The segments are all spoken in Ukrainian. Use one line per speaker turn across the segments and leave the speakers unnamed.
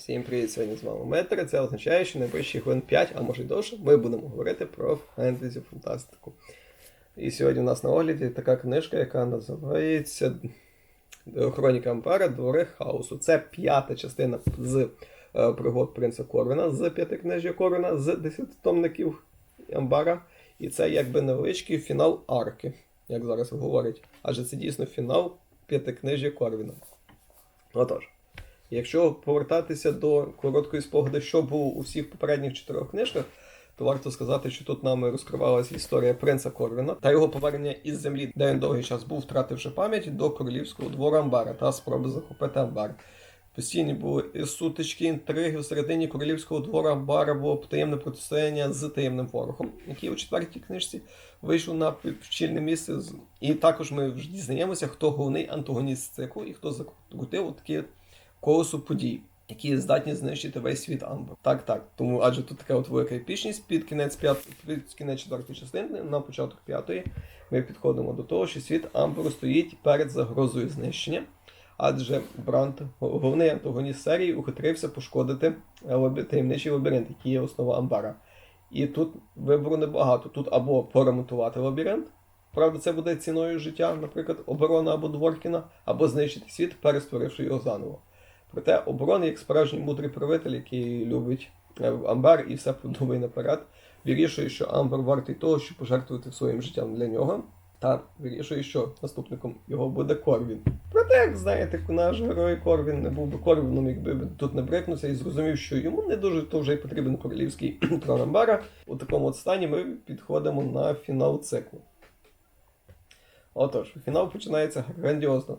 Всім привіт, сьогодні з вами Метр. Це означає, що найближчі хвилин 5, а може й довше, ми будемо говорити про фентезі фантастику. І сьогодні у нас на огляді така книжка, яка називається Хроніка Ампера Двори хаосу. Це п'ята частина з е, пригод принца Корвіна, з п'ятикнижжя Корвіна, з десятитомників Амбара. І це якби невеличкий фінал арки, як зараз говорять. Адже це дійсно фінал п'ятикнижжя Корвіна. Отож. Якщо повертатися до короткої спогади, що було у всіх попередніх чотирьох книжках, то варто сказати, що тут нами розкривалася історія принца Корвіна та його повернення із землі, де він довгий час був, втративши пам'ять до королівського двору Амбара та спроби захопити Амбар. Постійні були сутички, інтриги всередині королівського двору Амбара було таємне протистояння з таємним ворогом, який у четвертій книжці вийшов на чільне місце. І також ми дізнаємося, хто головний антагоніст циклу і хто закрутив такі колесу подій, які здатні знищити весь світ Амбер. Так, так. Тому адже тут така от велика епічність під кінець п'ят... під кінець четвертої частини, на початок п'ятої, ми підходимо до того, що світ Амберу стоїть перед загрозою знищення. Адже Брант, головний антагоніст серії, ухитрився пошкодити лабі- таємничий лабіринт, який є основа Амбара. І тут вибору небагато. Тут або поремонтувати лабіринт, правда, це буде ціною життя, наприклад, оборона або Дворкіна, або знищити світ, перестворивши його заново. Проте оборона, як справжній мудрий правитель, який любить е, Амбар і все продумує наперед, вирішує, що Амбар вартий того, щоб пожертвувати своїм життям для нього, та вирішує, що наступником його буде Корвін. Проте, як знаєте, наш герой Корвін не був би Корвіном, якби тут не брикнувся і зрозумів, що йому не дуже то вже й потрібен королівський трон Амбара. У такому от стані ми підходимо на фінал циклу. Отож, фінал починається грандіозно.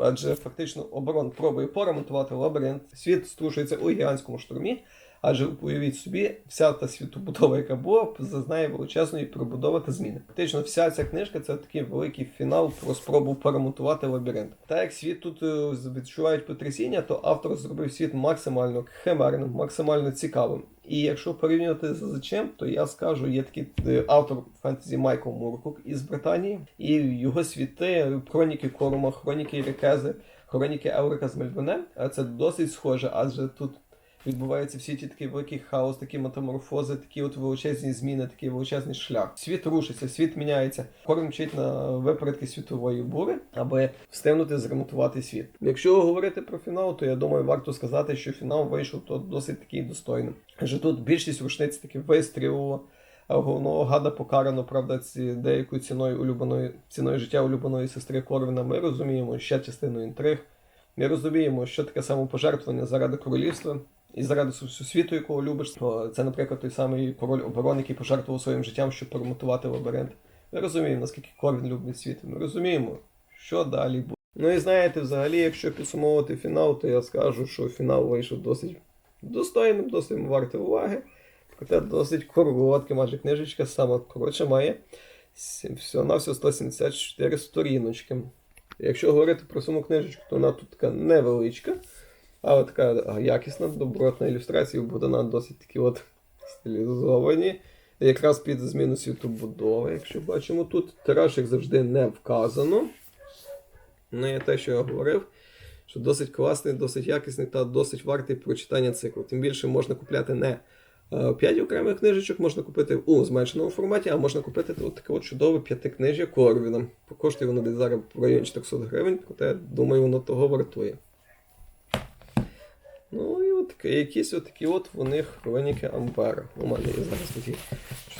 Адже фактично оборон пробує поремонтувати лабіринт. Світ струшується у гігантському штурмі. Адже уявіть собі, вся та світобудова, яка була, зазнає величезної перебудови та зміни. Фактично, вся ця книжка це такий великий фінал про спробу поремонтувати лабіринт. Так як світ тут е, відчувають потрясіння, то автор зробив світ максимально химерним, максимально цікавим. І якщо порівнювати з з чим, то я скажу, є такий е, автор фентезі Майкл Муркук із Британії, і його світи, хроніки Корума, хроніки Рекези, хроніки Еврика з Мельбоне, це досить схоже, адже тут відбуваються всі ті такий великий хаос, такі метаморфози, такі от величезні зміни, такий величезний шлях. Світ рушиться, світ міняється. Корм мчить на випередки світової бури, аби встигнути зремонтувати світ. Якщо говорити про фінал, то я думаю, варто сказати, що фінал вийшов то досить такий достойним. Адже тут більшість рушниць таки вистрілило. Головного гада покарано, правда, ці деякою ціною улюбленої ціною життя улюбленої сестри Корвіна. Ми розуміємо ще частину інтриг. Ми розуміємо, що таке самопожертвування заради королівства і заради світу, якого любиш. Це, наприклад, той самий король оборони, який пожертвував своїм життям, щоб перемотувати лабіринт. Ми розуміємо, наскільки Корвін любить світ. Ми розуміємо, що далі буде. Ну і знаєте, взагалі, якщо підсумовувати фінал, то я скажу, що фінал вийшов досить достойним, досить вартий уваги. Проте досить коротким, адже книжечка сама коротша має всього на всього 174 сторіночки. Якщо говорити про саму книжечку, то вона тут така невеличка, але така якісна, добротна ілюстрація, вона досить такі от стилізовані. Якраз під зміну світобудови, якщо бачимо тут. Тираж, як завжди, не вказано. Ну і те, що я говорив, що досить класний, досить якісний та досить вартий прочитання циклу. Тим більше можна купляти не 5 окремих книжечок, можна купити у зменшеному форматі, а можна купити от таке от чудове п'ятикнижжя Корвіна. Коштує воно десь зараз в районі 400 гривень, проте думаю, воно того вартує. Ну і от якісь такі от вони хроніки Амбера. У мене є зараз такі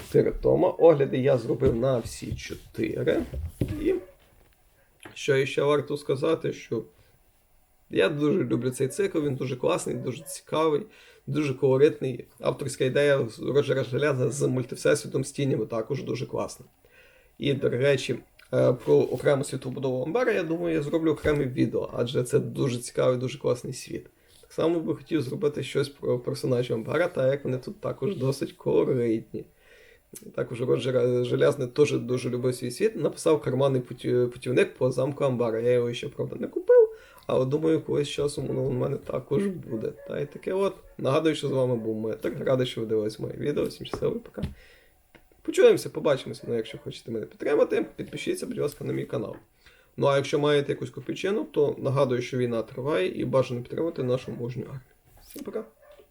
4 тома. Огляди я зробив на всі 4. І що ще варто сказати, що я дуже люблю цей цикл, він дуже класний, дуже цікавий, дуже колоритний. Авторська ідея Роджера Железа з мультивсесвітом з тінями також дуже класна. І, до речі, е, про окрему світобудову Амбара, я думаю, я зроблю окреме відео, адже це дуже цікавий, дуже класний світ. Так само би хотів зробити щось про персонажів Амбара, так як вони тут також досить колоритні. Також Роджер Железний теж дуже любив свій світ. Написав карманний путівник по замку Амбара. Я його ще, правда, не купив, але думаю, колись часом воно у мене також буде. Та й таке от. Нагадую, що з вами був Метр. Радий, що ви дивились моє відео. Всім щасливо, пока. Почуємося, побачимося. Ну, якщо хочете мене підтримати, підпишіться, будь ласка, на мій канал. Ну а якщо маєте якусь копійчину, то нагадую, що війна триває і бажано підтримати нашу мужню армію. Всім пока!